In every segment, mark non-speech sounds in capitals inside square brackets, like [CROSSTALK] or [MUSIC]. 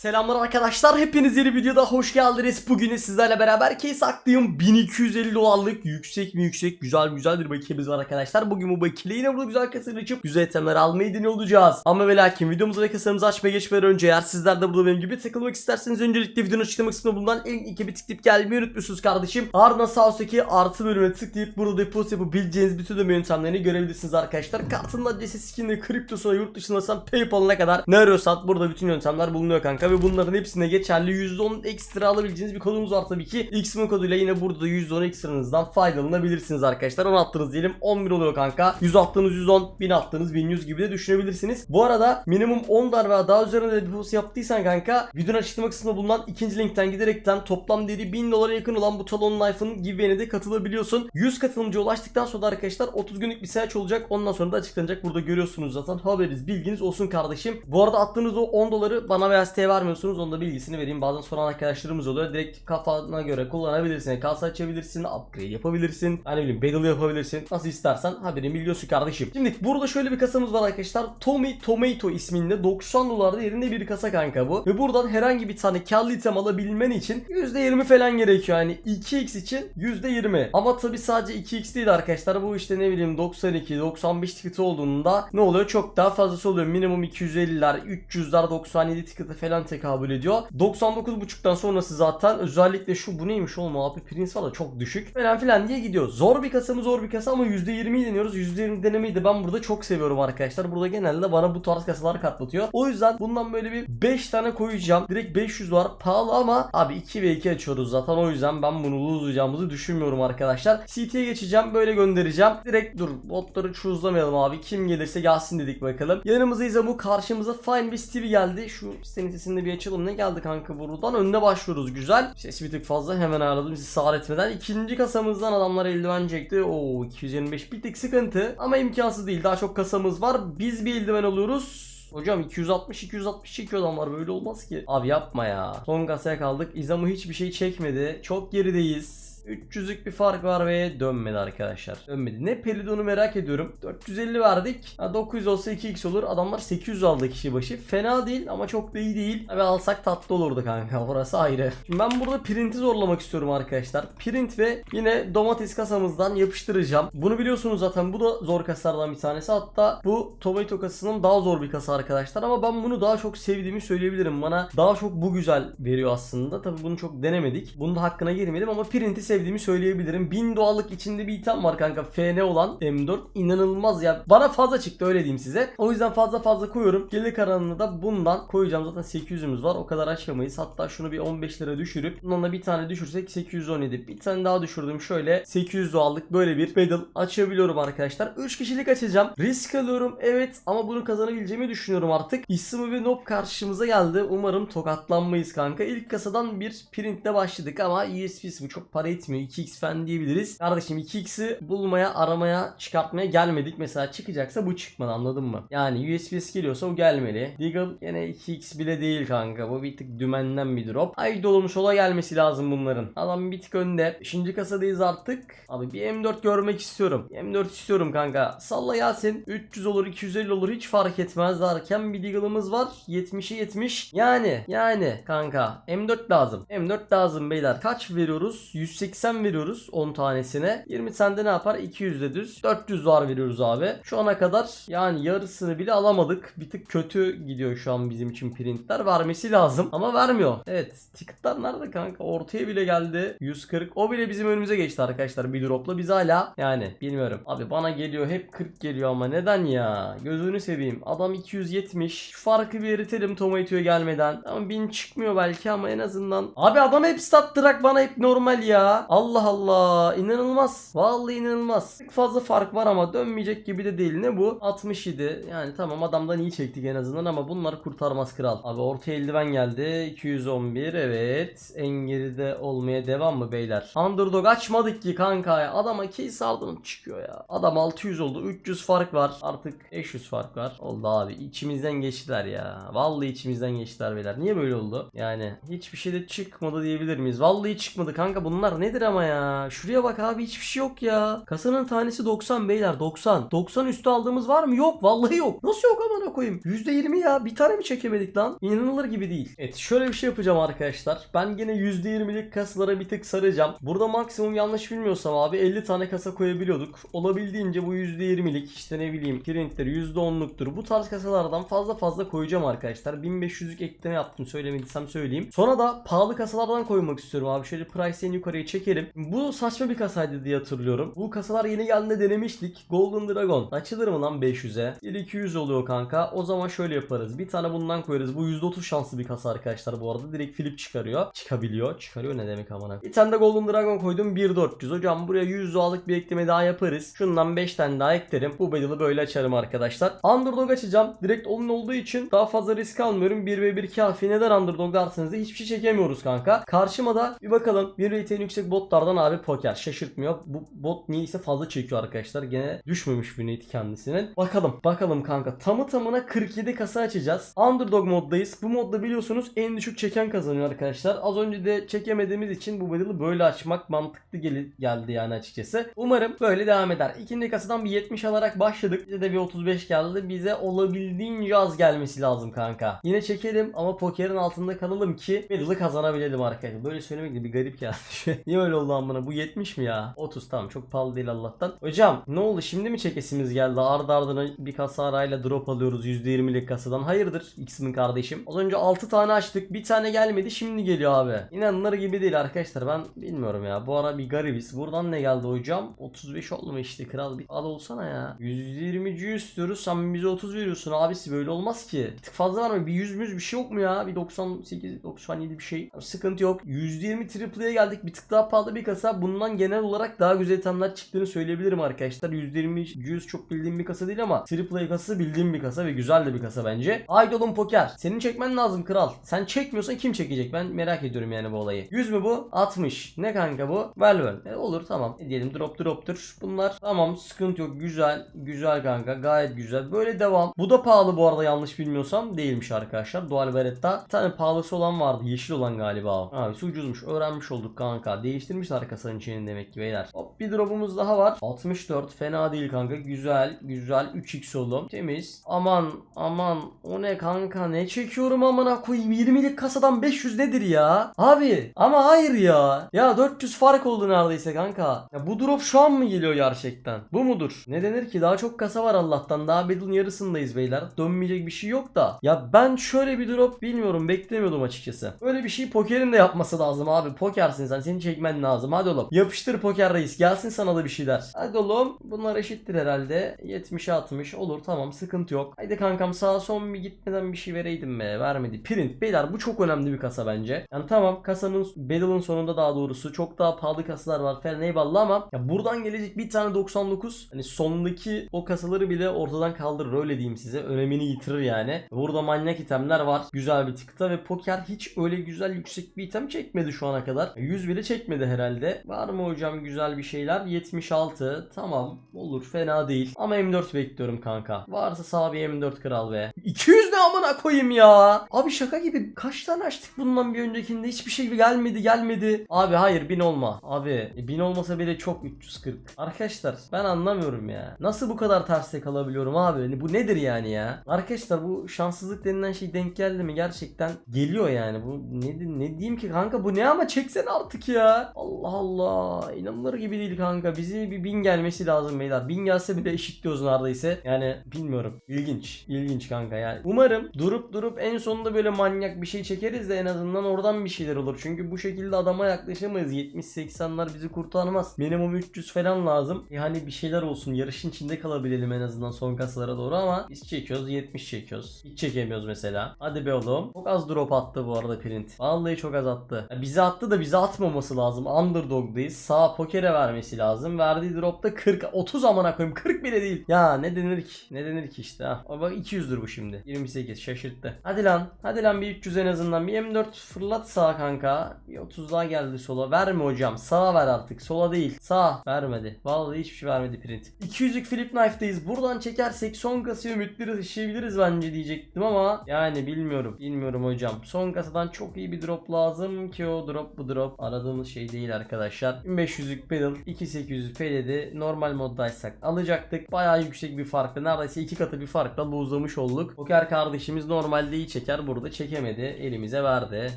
Selamlar arkadaşlar hepiniz yeni videoda hoş geldiniz. Bugün sizlerle beraber case aktığım 1250 dolarlık yüksek mi yüksek güzel güzel bir bakiyemiz var arkadaşlar. Bugün bu bakiyle yine burada güzel kasayı açıp güzel itemler almayı deniyor olacağız. Ama ve lakin videomuzu ve kasamızı açmaya geçmeden önce eğer sizler de burada benim gibi takılmak isterseniz öncelikle videonun açıklama kısmında bulunan en iki bir tıklayıp gelmeyi unutmuyorsunuz kardeşim. Ardından sağ üstteki artı bölümüne tıklayıp burada depozit yapabileceğiniz bütün ödeme yöntemlerini görebilirsiniz arkadaşlar. Kartın adresi skinli kriptosuna yurt dışındaysan Paypal'ına kadar ne arıyorsan burada bütün yöntemler bulunuyor kanka ve bunların hepsine geçerli %10 ekstra alabileceğiniz bir kodumuz var tabii ki. XM koduyla yine burada da %10 ekstranızdan faydalanabilirsiniz arkadaşlar. 10 attınız diyelim 11 oluyor kanka. 100 attığınız 110, 1000 attığınız 1100 gibi de düşünebilirsiniz. Bu arada minimum 10 dar veya daha üzerinde de deposit yaptıysan kanka videonun açıklama kısmında bulunan ikinci linkten giderekten toplam değeri 1000 dolara yakın olan bu Talon Knife'ın giveaway'ine de katılabiliyorsun. 100 katılımcıya ulaştıktan sonra arkadaşlar 30 günlük bir seyahat olacak. Ondan sonra da açıklanacak. Burada görüyorsunuz zaten. Haberiniz, bilginiz olsun kardeşim. Bu arada attığınız o 10 doları bana veya siteye vermiyorsunuz. Onun da bilgisini vereyim. Bazen soran arkadaşlarımız oluyor. Direkt kafana göre kullanabilirsin. Kasa açabilirsin. Upgrade yapabilirsin. Hani bileyim battle yapabilirsin. Nasıl istersen haberini biliyorsun kardeşim. Şimdi burada şöyle bir kasamız var arkadaşlar. Tommy Tomato isminde 90 dolar değerinde bir kasa kanka bu. Ve buradan herhangi bir tane karlı item alabilmen için %20 falan gerekiyor. Yani 2x için %20. Ama tabi sadece 2x değil arkadaşlar. Bu işte ne bileyim 92, 95 ticket olduğunda ne oluyor? Çok daha fazlası oluyor. Minimum 250'ler, 300'ler, 97 ticket'e falan tekabül ediyor. 99.5'tan sonrası zaten özellikle şu bu neymiş oğlum abi Prince da çok düşük falan filan diye gidiyor. Zor bir kasa mı zor bir kasa ama %20'yi deniyoruz. %20 denemeyi de ben burada çok seviyorum arkadaşlar. Burada genelde bana bu tarz kasalar katlatıyor. O yüzden bundan böyle bir 5 tane koyacağım. Direkt 500 var. Pahalı ama abi 2 ve 2 açıyoruz zaten. O yüzden ben bunu lose düşünmüyorum arkadaşlar. CT'ye geçeceğim. Böyle göndereceğim. Direkt dur botları çuzlamayalım abi. Kim gelirse gelsin dedik bakalım. Yanımıza İzamu karşımıza Fine bir Stevie geldi. Şu senin sesini bir açalım. Ne geldi kanka buradan? Önüne başlıyoruz. Güzel. Ses bir tık fazla. Hemen ayarladım. Bizi sağır etmeden. İkinci kasamızdan adamlar eldiven çekti. Oo 225 bir tık sıkıntı. Ama imkansız değil. Daha çok kasamız var. Biz bir eldiven alıyoruz. Hocam 260 260 çekiyor adamlar böyle olmaz ki. Abi yapma ya. Son kasaya kaldık. İzamu hiçbir şey çekmedi. Çok gerideyiz. 300'lük bir fark var ve dönmedi arkadaşlar. Dönmedi. Ne Peridon'u merak ediyorum. 450 verdik. Ha, 900 olsa 2x olur. Adamlar 800 aldı kişi başı. Fena değil ama çok da iyi değil. Abi alsak tatlı olurdu kanka. [LAUGHS] Orası ayrı. Şimdi ben burada print'i zorlamak istiyorum arkadaşlar. Print ve yine domates kasamızdan yapıştıracağım. Bunu biliyorsunuz zaten. Bu da zor kasalardan bir tanesi. Hatta bu tomato kasasının daha zor bir kasa arkadaşlar. Ama ben bunu daha çok sevdiğimi söyleyebilirim. Bana daha çok bu güzel veriyor aslında. Tabi bunu çok denemedik. Bunun da hakkına girmedim ama print'i sevdiğimi söyleyebilirim. 1000 doğallık içinde bir item var kanka. FN olan M4 inanılmaz ya. Bana fazla çıktı öyle diyeyim size. O yüzden fazla fazla koyuyorum. Gelir karanlığına da bundan koyacağım. Zaten 800'ümüz var. O kadar aşamayız. Hatta şunu bir 15 lira düşürüp bundan da bir tane düşürsek 817. Bir tane daha düşürdüm. Şöyle 800 doğallık böyle bir pedal açabiliyorum arkadaşlar. 3 kişilik açacağım. Risk alıyorum evet ama bunu kazanabileceğimi düşünüyorum artık. İsmi ve Nob karşımıza geldi. Umarım tokatlanmayız kanka. İlk kasadan bir printle başladık ama USB'si bu çok para etmiyor. 2x falan diyebiliriz. Kardeşim 2x'i bulmaya, aramaya, çıkartmaya gelmedik. Mesela çıkacaksa bu çıkmadı anladın mı? Yani USB'si geliyorsa o gelmeli. Deagle yine 2x bile değil kanka. Bu bir tık dümenden bir drop. Ay dolmuş ola gelmesi lazım bunların. Adam bir tık önde. 5. kasadayız artık. Abi bir M4 görmek istiyorum. M4 istiyorum kanka. Salla Yasin. 300 olur 250 olur hiç fark etmez derken bir Deagle'ımız var. 70'e 70. Yani yani kanka M4 lazım. M4 lazım beyler. Kaç veriyoruz? 180 veriyoruz 10 tanesine. 20 sende ne yapar? 200 de düz. 400 var veriyoruz abi. Şu ana kadar yani yarısını bile alamadık. Bir tık kötü gidiyor şu an bizim için printler. Vermesi lazım ama vermiyor. Evet. Ticket'lar nerede kanka? Ortaya bile geldi. 140. O bile bizim önümüze geçti arkadaşlar bir dropla. Biz hala yani bilmiyorum. Abi bana geliyor hep 40 geliyor ama neden ya? Gözünü seveyim. Adam 270. Şu farkı bir eritelim Tomato'ya gelmeden. Ama 1000 çıkmıyor belki ama en azından. Abi adam hep stat track bana hep normal ya. Allah Allah. inanılmaz. Vallahi inanılmaz. Çok fazla fark var ama dönmeyecek gibi de değil. Ne bu? 67. Yani tamam adamdan iyi çektik en azından ama bunlar kurtarmaz kral. Abi orta eldiven geldi. 211 evet. En geride olmaya devam mı beyler? Underdog açmadık ki kanka ya. Adama case aldım çıkıyor ya. Adam 600 oldu. 300 fark var. Artık 500 fark var. Oldu abi. İçimizden geçtiler ya. Vallahi içimizden geçtiler beyler. Niye böyle oldu? Yani hiçbir şey de çıkmadı diyebilir miyiz? Vallahi çıkmadı kanka. Bunlar ne nedir ama ya? Şuraya bak abi hiçbir şey yok ya. Kasanın tanesi 90 beyler 90. 90 üstü aldığımız var mı? Yok vallahi yok. Nasıl yok amına koyayım? %20 ya. Bir tane mi çekemedik lan? İnanılır gibi değil. Evet şöyle bir şey yapacağım arkadaşlar. Ben yine %20'lik kasalara bir tık saracağım. Burada maksimum yanlış bilmiyorsam abi 50 tane kasa koyabiliyorduk. Olabildiğince bu %20'lik işte ne bileyim printler %10'luktur. Bu tarz kasalardan fazla fazla koyacağım arkadaşlar. 1500'lük ekleme yaptım söylemediysem söyleyeyim. Sonra da pahalı kasalardan koymak istiyorum abi. Şöyle price en yukarıya çekelim. Bu saçma bir kasaydı diye hatırlıyorum. Bu kasalar yeni geldiğinde denemiştik. Golden Dragon. Açılır mı lan 500'e? 1200 oluyor kanka. O zaman şöyle yaparız. Bir tane bundan koyarız. Bu %30 şanslı bir kasa arkadaşlar bu arada. Direkt flip çıkarıyor. Çıkabiliyor. Çıkarıyor ne demek amına. Bir tane de Golden Dragon koydum 1400. Hocam buraya 100 doğalık bir ekleme daha yaparız. Şundan 5 tane daha eklerim. Bu battle'ı böyle açarım arkadaşlar. Underdog açacağım. Direkt onun olduğu için daha fazla risk almıyorum. 1 ve 1 kafi. Neden Underdog derseniz de hiçbir şey çekemiyoruz kanka. Karşıma da bir bakalım. Bir rate'in yüksek botlardan abi poker. Şaşırtmıyor. Bu bot niyeyse fazla çekiyor arkadaşlar. Gene düşmemiş bir rate kendisinin. Bakalım. Bakalım kanka. Tamı tamına 47 kasa açacağız. Underdog moddayız. Bu modda biliyorsunuz en düşük çeken kazanıyor arkadaşlar. Az önce de çekemediğimiz için bu battle'ı böyle açmak mantıklı gel- geldi yani açıkçası. Umarım böyle devam eder. İkinci kasadan bir 70 alarak başladık. Bize de bir 35 geldi. Bize olabildiğince az gelmesi lazım kanka. Yine çekelim ama pokerin altında kalalım ki battle'ı kazanabilelim arkadaşlar. Böyle söylemek de bir garip geldi. [LAUGHS] Niye öyle oldu amına? Bu 70 mi ya? 30 tamam çok pahalı değil Allah'tan. Hocam ne oldu şimdi mi çekesimiz geldi? Ardı ardına bir kasa arayla drop alıyoruz %20'lik kasadan. Hayırdır X'min kardeşim? Az önce 6 tane açtık. Bir tane gelmedi şimdi geliyor abi. İnanılır gibi değil arkadaşlar. Ben bilmiyorum ya. Bu ara bir garibiz. Buradan ne geldi hocam? 35 oldu mu işte kral? Bir al olsana ya. 120 istiyoruz. Sen bize 30 veriyorsun abisi. Böyle olmaz ki. Bir tık fazla var mı? Bir 100 müz bir şey yok mu ya? Bir 98, 97 bir şey. Sıkıntı yok. 120 triple'ye geldik. Bir tık daha pahalı bir kasa. Bundan genel olarak daha güzel itemler çıktığını söyleyebilirim arkadaşlar. 120 100 çok bildiğim bir kasa değil ama triple kasası bildiğim bir kasa ve güzel de bir kasa bence. Idol'un poker. Senin çekmen lazım kral. Sen çekmiyorsan kim çekecek? Ben merak ediyorum yani bu olayı. 100 mü bu? 60. Ne kanka bu? Velvel. E, olur tamam. E, diyelim drop drop'tur. Bunlar tamam sıkıntı yok. Güzel. Güzel kanka. Gayet güzel. Böyle devam. Bu da pahalı bu arada yanlış bilmiyorsam. Değilmiş arkadaşlar. Dual Beretta. Bir tane pahalısı olan vardı. Yeşil olan galiba. Abi ucuzmuş. Öğrenmiş olduk kanka. Değiştirmişler kasanın içini demek ki beyler. Hop bir drop'umuz daha var. 64. Fena değil kanka. Güzel. Güzel. 3x oğlum. Temiz. Aman aman. O ne kanka? Ne çekiyorum amına koyayım. 20'lik kasadan 500 nedir ya? Abi ama hayır ya. Ya 400 fark oldu neredeyse kanka. Ya bu drop şu an mı geliyor gerçekten? Bu mudur? Ne denir ki? Daha çok kasa var Allah'tan. Daha Battle'ın yarısındayız beyler. Dönmeyecek bir şey yok da. Ya ben şöyle bir drop bilmiyorum. Beklemiyordum açıkçası. Öyle bir şey pokerin de yapması lazım abi. Pokersin sen. Seni çekmen lazım. Hadi oğlum. Yapıştır poker reis. Gelsin sana da bir şeyler. Hadi oğlum. Bunlar eşittir herhalde. 70'e 60 olur tamam sıkıntı yok. Haydi kankam sağa son bir gitmeden bir şey vereydim be. Vermedi. Print. Beyler bu çok önemli bir kasa bence. Yani tamam kasanın Battle'ın sonunda daha doğrusu çok daha pahalı kasalar var falan eyvallah ama ya buradan gelecek bir tane 99 hani sondaki o kasaları bile ortadan kaldırır öyle diyeyim size. Önemini yitirir yani. Burada manyak itemler var. Güzel bir tıkta ve poker hiç öyle güzel yüksek bir item çekmedi şu ana kadar. 100 bile çekmedi herhalde. Var mı hocam güzel bir şeyler? 76. Tamam. Olur fena değil. Ama M4 bekliyorum kanka. Varsa sağ bir M4 kral be. 200 ne amına koyayım ya. Abi şaka gibi kaç tane açtık bundan bir öncekinde hiçbir şey gelmedi gelmedi. Abi hayır 1000 olma. Abi 1000 olmasa bile çok 340. Arkadaşlar ben anlamıyorum ya. Nasıl bu kadar terste kalabiliyorum abi? Hani Bu nedir yani ya? Arkadaşlar bu şanssızlık denilen şey denk geldi mi gerçekten geliyor yani. Bu ne, ne diyeyim ki kanka bu ne ama çeksen artık ya. Allah Allah. İnanılır gibi değil kanka. Bizi bir 1000 gelmesi lazım beyler. 1000 gelse bile eşitliyoruz neredeyse. Yani bilmiyorum. İlginç. İlginç kanka yani. Umarım durup durup en sonunda böyle manyak bir şey çekeriz de en azından oradan bir şeyler olur. Çünkü bu şekilde adama yaklaşamayız. 70-80'lar bizi kurtarmaz. Minimum 300 falan lazım. Yani bir şeyler olsun. Yarışın içinde kalabilelim en azından son kasalara doğru ama biz çekiyoruz 70 çekiyoruz. Hiç çekemiyoruz mesela. Hadi be oğlum. Çok az drop attı bu arada print. Vallahi çok az attı. Ya bize attı da bize atmaması lazım. Underdog'dayız. Sağ pokere vermesi lazım. Verdiği dropta 40 30 amına koyayım. 40 bile değil. Ya ne denir ki? Ne denir ki işte ha. Bak 200'dür bu şimdi. 28 şaşırttı. Hadi lan. Hadi lan bir 300 en azından. Bir M4 fırlat sağa kanka. Bir 30 daha geldi sola. Verme hocam. Sağa ver artık. Sola değil. Sağ. Vermedi. Vallahi hiçbir şey vermedi print. 200'lük flip knife'dayız. Buradan çekersek son kasayı ümitleri taşıyabiliriz bence diyecektim ama yani bilmiyorum. Bilmiyorum hocam. Son kasadan çok iyi bir drop lazım ki o drop bu drop aradığımız şey şey değil arkadaşlar. 1500'lük pedal 2800 pedal'i normal moddaysak alacaktık. Bayağı yüksek bir farkla neredeyse iki katı bir farkla buzlamış olduk. Poker kardeşimiz normalde iyi çeker burada çekemedi. Elimize verdi.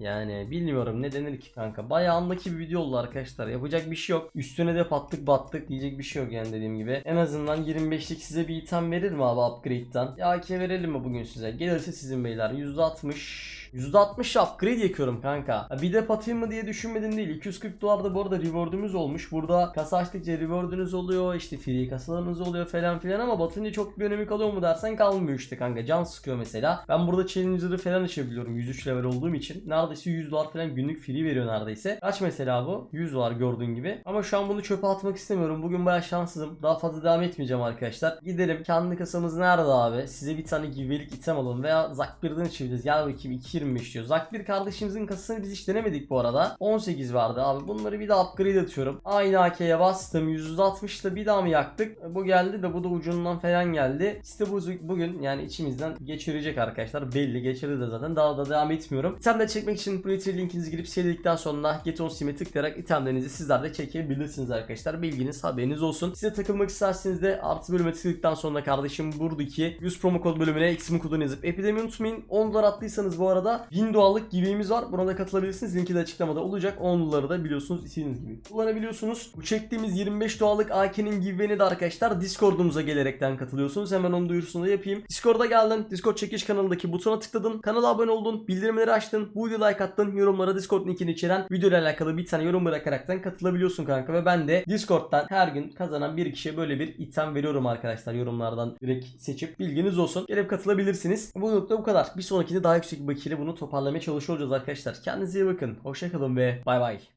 Yani bilmiyorum ne denir ki kanka. Bayağı andaki bir video oldu arkadaşlar. Yapacak bir şey yok. Üstüne de pattık battık diyecek bir şey yok yani dediğim gibi. En azından 25'lik size bir item verir mi abi upgrade'den? Ya AK verelim mi bugün size? Gelirse sizin beyler. %60 %60 upgrade yakıyorum kanka. Bir de patayım mı diye düşünmedim değil. 240 dolar da bu arada reward'umuz olmuş. Burada kasa açtıkça reward'unuz oluyor. işte free kasalarınız oluyor falan filan ama batınca çok bir önemi kalıyor mu dersen kalmıyor işte kanka. Can sıkıyor mesela. Ben burada challenger'ı falan açabiliyorum 103 level olduğum için. Neredeyse 100 dolar falan günlük free veriyor neredeyse. Kaç mesela bu? 100 dolar gördüğün gibi. Ama şu an bunu çöpe atmak istemiyorum. Bugün bayağı şanssızım. Daha fazla devam etmeyeceğim arkadaşlar. Gidelim. Kendi kasamız nerede abi? Size bir tane givelik item alalım veya Zakbir'den açabiliriz. Gel bakayım 2.25 diyor. Zakbir kardeşimizin kasasını biz hiç denemedik bu arada. 18 vardı abi. Bunları bir daha upgrade atıyorum. Aynı AK'ye bastım. %60'da bir daha mı yaktık? Bu geldi de bu da ucundan falan geldi. İşte bu bugün yani içimizden geçirecek arkadaşlar. Belli geçirdi de zaten. Daha da devam etmiyorum. İtem de çekmek için Pretty linkinizi girip seyredikten sonra Get on Steam'e tıklayarak itemlerinizi sizler de çekebilirsiniz arkadaşlar. Bilginiz haberiniz olsun. Size takılmak isterseniz de artı bölüme tıkladıktan sonra kardeşim buradaki 100 promo kod bölümüne eksimin kodunu yazıp epidemi unutmayın. 10 dolar attıysanız bu arada 1000 dolarlık give'imiz var. Buna da katılabilirsiniz. Linki de açıklamada olacak. 10 doları da biliyorsunuz istediğiniz gibi kullanabiliyorsunuz. Bu çektiğimiz 25 dolarlık AK'nin giveaway'ini de arkadaşlar Discord'umuza gelerekten katılıyorsunuz. Hemen onun duyurusunu da yapayım. Discord'a geldin. Discord çekiş kanalındaki butona tıkladın. Kanala abone oldun. Bildirimleri açtın. Bu videoya like attın. Yorumlara Discord linkini içeren videoyla alakalı bir tane yorum bırakaraktan katılabiliyorsun kanka. Ve ben de Discord'dan her gün kazanan bir kişiye böyle bir item veriyorum arkadaşlar. Yorumlardan direkt seçip bilginiz olsun. Gelip katılabilirsiniz. Bu nokta bu kadar. Bir sonrakinde daha yüksek bir bakiyle bunu toparlamaya çalışıyor olacağız arkadaşlar. Kendinize iyi bakın. Hoşçakalın ve bay bay.